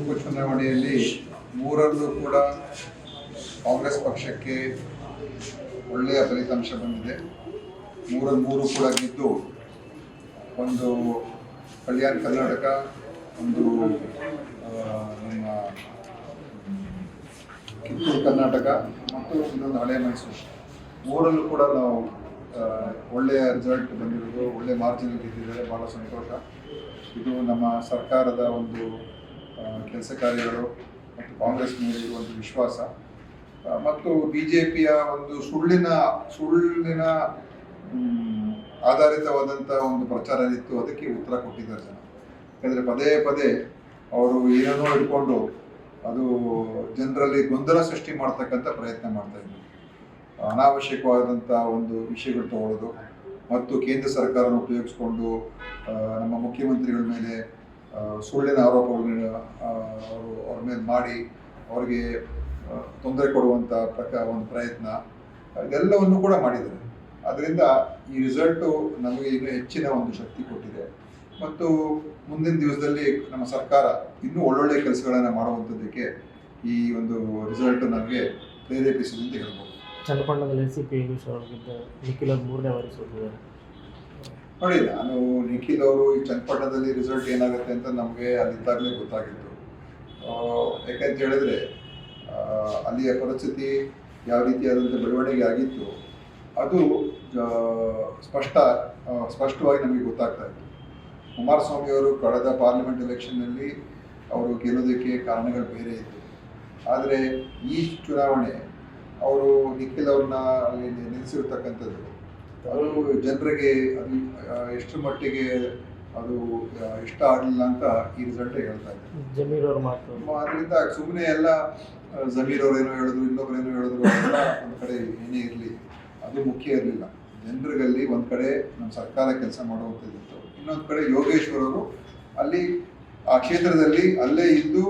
ಉಪಚುನಾವಣೆಯಲ್ಲಿ ಮೂರಲ್ಲೂ ಕೂಡ ಕಾಂಗ್ರೆಸ್ ಪಕ್ಷಕ್ಕೆ ಒಳ್ಳೆಯ ಫಲಿತಾಂಶ ಬಂದಿದೆ. ಮೂರ, ಮೂರು ಕೂಡ ಗೆದ್ದು ಒಂದು ಕಲ್ಯಾಣ ಕರ್ನಾಟಕ, ಒಂದು ನಮ್ಮ ಕಿತ್ತೂರು ಕರ್ನಾಟಕ ಮತ್ತು ಇನ್ನೊಂದು ಹಳೆ ಮೈಸೂರು. ಮೂರಲ್ಲೂ ಕೂಡ ನಾವು ಒಳ್ಳೆಯ ರಿಸಲ್ಟ್ ಬಂದಿರೋದು ಒಳ್ಳೆಯ ಮಾರ್ಜಿನ್ ಗೆದ್ದಿದ್ದಾರೆ. ಭಾಳ ಸಂತೋಷ. ಇದು ನಮ್ಮ ಸರ್ಕಾರದ ಒಂದು ಕೆಲಸ ಕಾರ್ಯಗಳು ಮತ್ತು ಕಾಂಗ್ರೆಸ್ ಮೇಲೆ ಇರುವಂಥ ವಿಶ್ವಾಸ. ಮತ್ತು ಬಿ ಜೆ ಪಿಯ ಒಂದು ಸುಳ್ಳಿನ ಸುಳ್ಳಿನ ಆಧಾರಿತವಾದಂಥ ಒಂದು ಪ್ರಚಾರ ಇತ್ತು. ಅದಕ್ಕೆ ಉತ್ತರ ಕೊಟ್ಟಿದ್ದಾರೆ ಜನ. ಯಾಕಂದರೆ ಪದೇ ಪದೇ ಅವರು ಏನೇನೋ ಇಟ್ಕೊಂಡು ಅದು ಜನರಲ್ಲಿ ಗೊಂದಲ ಸೃಷ್ಟಿ ಮಾಡ್ತಕ್ಕಂಥ ಪ್ರಯತ್ನ ಮಾಡ್ತಾ ಇದ್ದರು ಅನಾವಶ್ಯಕವಾದಂಥ ಒಂದು ವಿಷಯಗಳು ತಗೊಳ್ಳೋದು ಮತ್ತು ಕೇಂದ್ರ ಸರ್ಕಾರನ ಉಪಯೋಗಿಸ್ಕೊಂಡು ನಮ್ಮ ಮುಖ್ಯಮಂತ್ರಿಗಳ ಮೇಲೆ ಸುಳ್ಳಿನ ಆರೋಪಗಳನ್ನ ಅವರು ಅವ್ರ ಮೇಲೆ ಮಾಡಿ ಅವರಿಗೆ ತೊಂದರೆ ಕೊಡುವಂಥ ಪ್ರಕಾರ ಒಂದು ಪ್ರಯತ್ನ, ಇದೆಲ್ಲವನ್ನು ಕೂಡ ಮಾಡಿದ್ದಾರೆ. ಅದರಿಂದ ಈ ರಿಸಲ್ಟು ನಮಗೆ ಇನ್ನೂ ಹೆಚ್ಚಿನ ಒಂದು ಶಕ್ತಿ ಕೊಟ್ಟಿದೆ. ಮತ್ತು ಮುಂದಿನ ದಿವಸದಲ್ಲಿ ನಮ್ಮ ಸರ್ಕಾರ ಇನ್ನೂ ಒಳ್ಳೊಳ್ಳೆ ಕೆಲಸಗಳನ್ನು ಮಾಡುವಂಥದ್ದಕ್ಕೆ ಈ ಒಂದು ರಿಸಲ್ಟ್ ನಮಗೆ ಪ್ರೇರೇಪಿಸಿದೆ ಅಂತ ಹೇಳ್ಬೋದು. ಚನ್ನಪಟ್ಟಣದಲ್ಲಿ ಸಿ ಪಿ ನಿಖಿಲ್ ಮೂರನೇ ಬಾರಿ ಸೋತಿದ್ದಾರೆ. ನೋಡಿ ನಾನು ನಿಖಿಲ್ ಅವರು ಈ ಚನ್ನಪಟ್ಟಣದಲ್ಲಿ ರಿಸಲ್ಟ್ ಏನಾಗುತ್ತೆ ಅಂತ ನಮಗೆ ಅಲ್ಲಿದ್ದಾಗಲೇ ಗೊತ್ತಾಗಿತ್ತು. ಯಾಕಂತ ಹೇಳಿದ್ರೆ ಅಲ್ಲಿಯ ಪರಿಸ್ಥಿತಿ ಯಾವ ರೀತಿಯಾದಂಥ ಬೆಳವಣಿಗೆ ಆಗಿತ್ತು, ಅದು ಸ್ಪಷ್ಟ ಸ್ಪಷ್ಟವಾಗಿ ನಮಗೆ ಗೊತ್ತಾಗ್ತಾ ಇತ್ತು. ಕುಮಾರಸ್ವಾಮಿ ಅವರು ಕಳೆದ ಪಾರ್ಲಿಮೆಂಟ್ ಎಲೆಕ್ಷನ್ನಲ್ಲಿ ಅವರು ಗೆಲ್ಲೋದಕ್ಕೆ ಕಾರಣಗಳು ಬೇರೆ ಇತ್ತು. ಆದರೆ ಈ ಚುನಾವಣೆ, ಅವರು ನಿಖಿಲ್ ಅವ್ರನ್ನ ಅಲ್ಲಿ ನಿಲ್ಲಿಸಿರ್ತಕ್ಕಂಥದ್ದು ಅದು ಜನರಿಗೆ ಅದು ಆ, ಎಷ್ಟರ ಮಟ್ಟಿಗೆ ಅದು ಇಷ್ಟ ಆಗಲಿಲ್ಲ ಅಂತ ಈ ರಿಸಲ್ಟ್ ಹೇಳ್ತಾ ಇದೆ ಜಮೀರ್ ಅವ್ರ ಮಾತು. ಅದರಿಂದ ಸುಮ್ಮನೆ ಎಲ್ಲ ಜಮೀರ್ ಅವ್ರು ಏನೋ ಹೇಳಿದ್ರು ಇನ್ನೊಬ್ರು ಏನೋ ಹೇಳಿದ್ರು ಒಂದ್ ಒಂದು ಕಡೆ ಏನೇ ಇರಲಿ ಅದು ಮುಖ್ಯ ಇರಲಿಲ್ಲ. ಜನರಿಗಲ್ಲಿ ಒಂದು ಕಡೆ ನಮ್ಮ ಸರ್ಕಾರ ಕೆಲಸ ಮಾಡುವಂಥದ್ದಿತ್ತು ಇನ್ನೊಂದು ಕಡೆ ಯೋಗೇಶ್ವರ್ ಅವರು ಅಲ್ಲಿ ಆ ಕ್ಷೇತ್ರದಲ್ಲಿ ಅಲ್ಲೇ ಇದ್ದು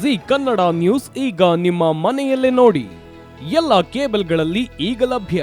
ಜಿ ಕನ್ನಡ ನ್ಯೂಸ್ ಈಗ ನಿಮ್ಮ ಮನೆಯಲ್ಲೇ ನೋಡಿ. ಎಲ್ಲ ಕೇಬಲ್ಗಳಲ್ಲಿ ಈಗ ಲಭ್ಯ.